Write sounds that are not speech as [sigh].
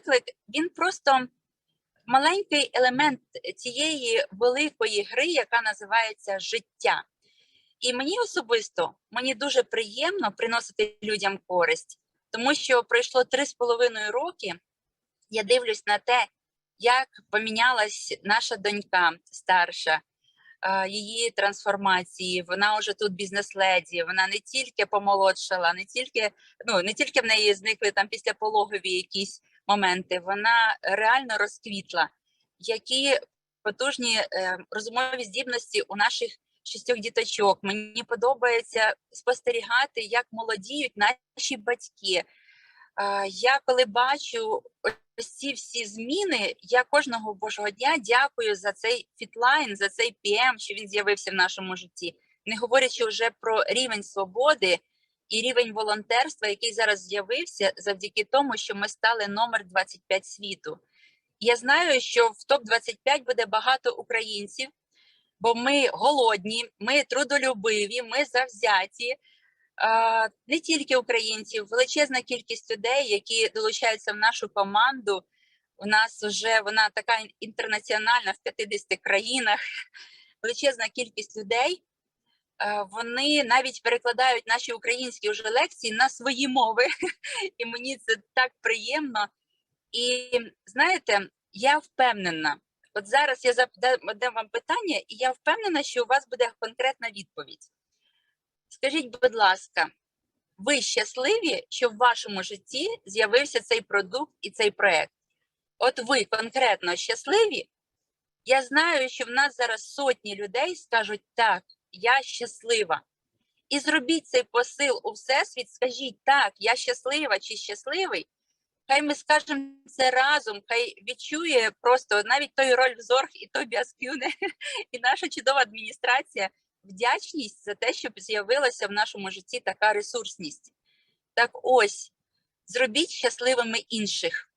виклик він просто маленький елемент цієї великої гри, яка називається життя. І мені особисто мені дуже приємно приносити людям користь, тому що пройшло три з половиною роки. Я дивлюсь на те, як помінялась наша донька старша, її трансформації. Вона вже тут бізнес-леді. Вона не тільки помолодшала, не тільки ну не тільки в неї зникли там післяпологові якісь моменти. Вона реально розквітла. Які потужні е, розумові здібності у наших шістьох діточок. Мені подобається спостерігати, як молодіють наші батьки. Я коли бачу ці всі зміни, я кожного божого дня дякую за цей фітлайн, за цей PM, що він з'явився в нашому житті, не говорячи вже про рівень свободи і рівень волонтерства, який зараз з'явився завдяки тому, що ми стали номер 25 світу. Я знаю, що в топ 25 буде багато українців, бо ми голодні, ми трудолюбиві, ми завзяті. Не тільки українців, величезна кількість людей, які долучаються в нашу команду. У нас вже вона така інтернаціональна в 50 країнах. [laughs] Величезна кількість людей. Е, Вони навіть перекладають наші українські вже лекції на свої мови, [laughs] і мені це так приємно. І знаєте, я впевнена, от зараз я задам вам питання, і я впевнена, що у вас буде конкретна відповідь. Скажіть, будь ласка, ви щасливі, що в вашому житті з'явився цей продукт і цей проект? От ви конкретно щасливі? Я знаю, що в нас зараз сотні людей скажуть так, я щаслива. І зробіть цей посил у всесвіт, скажіть так, я щаслива чи щасливий. Хай ми скажемо це разом, хай відчує просто навіть той роль Зорг і Тобіас Кюне, [laughs] і наша чудова адміністрація вдячність за те, щоб з'явилася в нашому житті така ресурсність. Так ось, зробіть щасливими інших.